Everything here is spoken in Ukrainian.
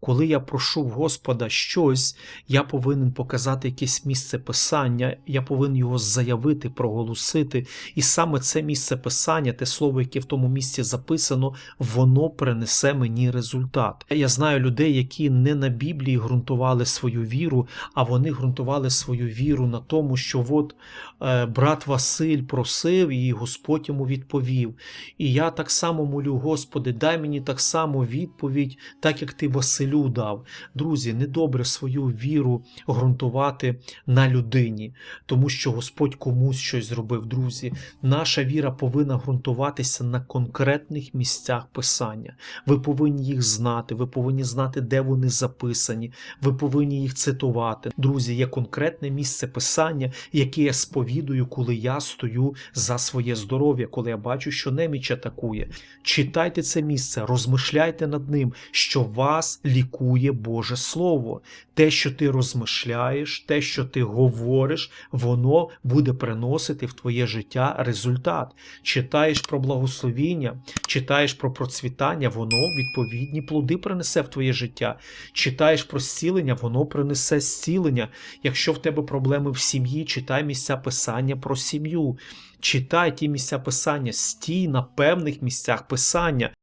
коли я прошу в Господа щось, я повинен показати якесь місце писання, я повинен його заявити, проголосити. І саме це місце писання, те слово, яке в тому місці записано, воно принесе мені результат. Я знаю людей, які не на Біблії ґрунтували свою віру, а вони ґрунтували свою віру на тому, що от е, брат Василь просив, і Господь йому відповів. І я так само молю, Господи, дай мені так само відповідь, так як ти Василю дав. Друзі, недобре свою віру ґрунтувати на людині, тому що Господь комусь щось зробив. Друзі, наша віра повинна ґрунтуватися на конкретних місцях писання. Ви повинні їх знати, ви повинні знати, де вони записані, ви повинні їх цитувати. Друзі, є конкретне місце писання, яке я сповідую, коли я стою за своє здоров'я, коли я бачу, що неміч атакує. Читайте це місце, розмишляйте над ним, що вас лікує Боже Слово. Те, що ти розмишляєш, те, що ти говориш, воно буде приносити в твоє життя результат. Читаєш про благословіння, читаєш про процвітання, воно відповідні плоди принесе в твоє життя. Читаєш про зцілення, воно принесе зцілення. Якщо в тебе проблеми в сім'ї, читай місця писання про сім'ю. Читай ті місця писання, стій на певних місцях писання.